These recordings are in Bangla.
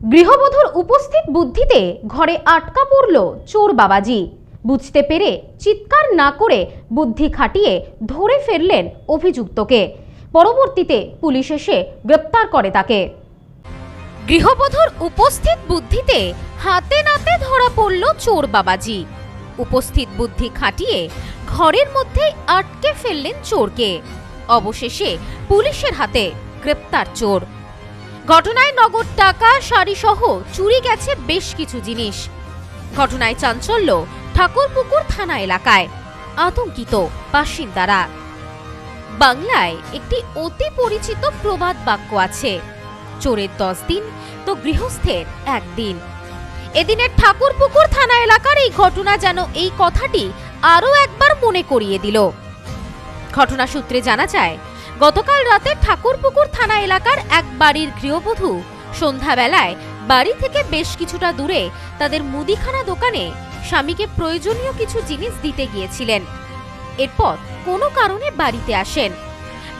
গৃহবধূর উপস্থিত বুদ্ধিতে ঘরে আটকা পড়ল চোর বাবাজি। বুঝতে পেরে চিৎকার না করে বুদ্ধি খাটিয়ে ধরে ফেললেন অভিযুক্তকে। পরবর্তীতে পুলিশ এসে গ্রেপ্তার করে তাকে। গৃহবধূর উপস্থিত বুদ্ধিতে হাতে নাতে ধরা পড়ল চোর বাবাজি। উপস্থিত বুদ্ধি খাটিয়ে ঘরের মধ্যে আটকে ফেললেন চোরকে। অবশেষে পুলিশের হাতে গ্রেপ্তার চোর। ঘটনায় নগদ টাকা, শাড়িসহ চুরি গেছে বেশ কিছু জিনিস। ঘটনায় চাঞ্চল্য, ঠাকুরপুকুর থানা এলাকায়। আতঙ্কিত বাসিন্দারা। বাংলায় একটি অতি পরিচিত প্রবাদ বাক্য আছে, চোরের দশ দিন তো গৃহস্থের একদিন। এদিনের ঠাকুরপুকুর থানা এলাকার এই ঘটনা যেন এই কথাটি আরও একবার মনে করিয়ে দিল। ঘটনা সূত্রে জানা যায় গতকাল রাতে ঠাকুরপুকুর থানা এলাকার এক বাড়ির গৃহবধূ সন্ধ্যাবেলায় বাড়ি থেকে বেশ কিছুটা দূরে তাদের মুদিখানা দোকানে স্বামীকে প্রয়োজনীয় কিছু জিনিস দিতে গিয়েছিলেন। এরপর কোনো কারণে বাড়িতে আসেন।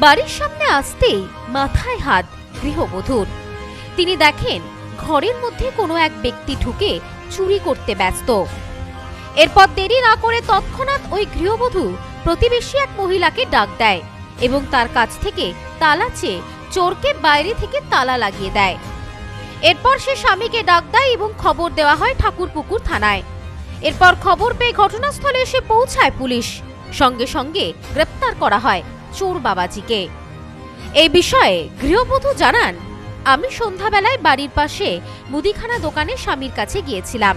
বাড়ির সামনে আসতেই মাথায় হাত গৃহবধূর। তিনি দেখেন ঘরের মধ্যে কোনো এক ব্যক্তি ঢুকে চুরি করতে ব্যস্ত। এরপর দেরি না করে তৎক্ষণাৎ ওই গৃহবধূ প্রতিবেশী এক মহিলাকে ডাক দেয়। এবং তার কাছ থেকে তালা চেয়ে চোরকে বাইরে থেকে তালা লাগিয়ে দেয়। এরপর সে স্বামীকে ডাক দেয় এবং খবর দেওয়া হয় ঠাকুরপুকুর থানায়। এরপর খবর পেয়ে ঘটনাস্থলে এসে পৌঁছায় পুলিশ। সঙ্গে সঙ্গে গ্রেপ্তার করা হয় চোর বাবাজিকে। এই বিষয়ে গৃহবধূ জানান, আমি সন্ধ্যাবেলায় বাড়ির পাশে মুদিখানা দোকানে স্বামীর কাছে গিয়েছিলাম।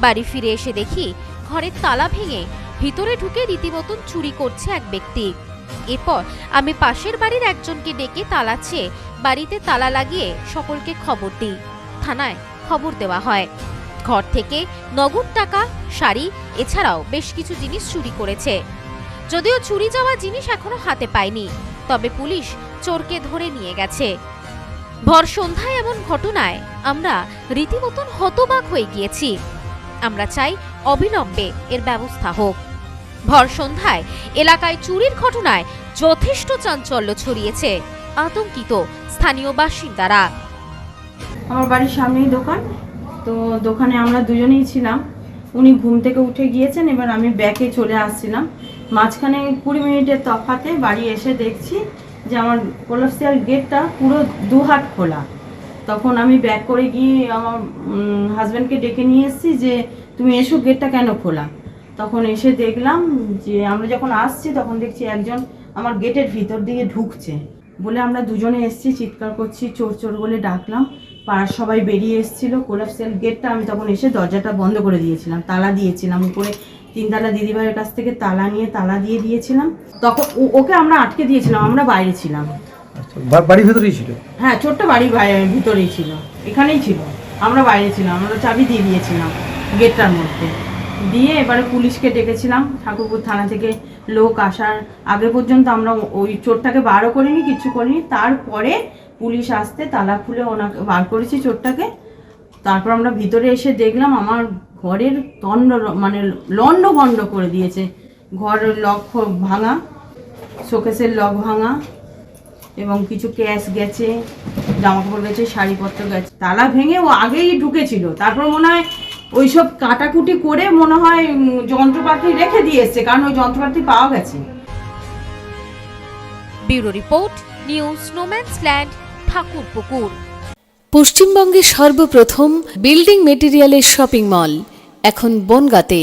বাড়ি ফিরে এসে দেখি ঘরের তালা ভেঙে ভিতরে ঢুকে রীতিমতন চুরি করছে এক ব্যক্তি। এরপর আমি পাশের বাড়ির একজনকে ডেকে তালা চেয়ে বাড়িতে তালা লাগিয়ে সকলকে খবর দিই। থানায় খবর দেওয়া হয়। ঘর থেকে নগদ টাকা, শাড়ি, এছাড়াও বেশ কিছু জিনিস চুরি করেছে। যদিও চুরি যাওয়া জিনিস এখনও হাতে পায়নি তবে পুলিশ চোরকে ধরে নিয়ে গেছে। ভর সন্ধ্যায় এমন ঘটনায় আমরা রীতিমতন হতবাক হয়ে গিয়েছি। আমরা চাই অবিলম্বে এর ব্যবস্থা হোক। ভর সন্ধ্যায় এলাকায় চুরির ঘটনায় যথেষ্ট চাঞ্চল্য ছড়িয়েছে আতঙ্কিত স্থানীয় বাসিন্দারা। আমার বাড়ির সামনেই দোকান। তো দোকানে আমরা দুজনেই ছিলাম। উনি ঘুম থেকে উঠে গিয়েছেন, এবার আমি ব্যাকে চলে আসছিলাম। মাঝখানে কুড়ি মিনিটের তফাতে বাড়ি এসে দেখছি যে আমার কোলাপসিয়াল গেটটা পুরো দু হাত খোলা। তখন আমি ব্যাক করে গিয়ে আমার হাজব্যান্ডকে ডেকে নিয়ে এসেছি যে, তুমি এসো গেটটা কেন খোলা? তখন এসে দেখলাম যে আমরা যখন আসছি তখন দেখছি একজন আমার গেটের ভিতর দিকে ঢুকছে। বলে আমরা দুজনে এসেছি চিৎকার করছি চোর চোর বলে ডাকলাম। পাড়ার সবাই বেরিয়ে এসেছিল। কোলাপসিয়াল গেটটা আমি তখন এসে দরজাটা বন্ধ করে দিয়েছিলাম তালা দিয়েছিলাম। উপরে তিনতলা দিদিভাইয়ের কাছ থেকে তালা নিয়ে তালা দিয়ে দিয়েছিলাম। তখন ওকে আমরা আটকে দিয়েছিলাম আমরা বাইরে ছিলাম। আচ্ছা, বাড়ির ভেতরেই ছিল? হ্যাঁ ছোট্ট বাড়ি বাইরে- ভিতরেই ছিল। এখানেই ছিল। আমরা বাইরে ছিলাম আমরা চাবি দিয়ে দিয়েছিলাম গেটটার মধ্যে। দিয়ে এবারে পুলিশকে ডেকেছিলাম। ঠাকুরপুর থানা থেকে লোক আসার আগে পর্যন্ত আমরা ওই চোরটাকে বারও করিনি, কিছু করিনি। তারপরে পুলিশ আসতে তালা খুলে ওনাকে বার করেছি চোরটাকে। তারপর আমরা ভিতরে এসে দেখলাম আমার ঘরের তন্ড মানে লন্ড ভন্ড করে দিয়েছে। ঘরের লক ভাঙা, শোকেসের লক ভাঙা এবং কিছু ক্যাশ গেছে জামা কাপড় গেছে, শাড়িপত্র গেছে। তালা ভেঙে ও আগেই ঢুকেছিল। তারপর মনে হয় ওইসব কাটাকুটি করে মনে হয় যন্ত্রপাতি রেখে দিয়েছে এসছে কারণ ওই যন্ত্রপাতি পাওয়া গেছে। Bureau report news snowman's land Thakurpukur. পশ্চিমবঙ্গে সর্বপ্রথম বিল্ডিং মেটেরিয়ালের শপিং মল এখন বনগাঁতে।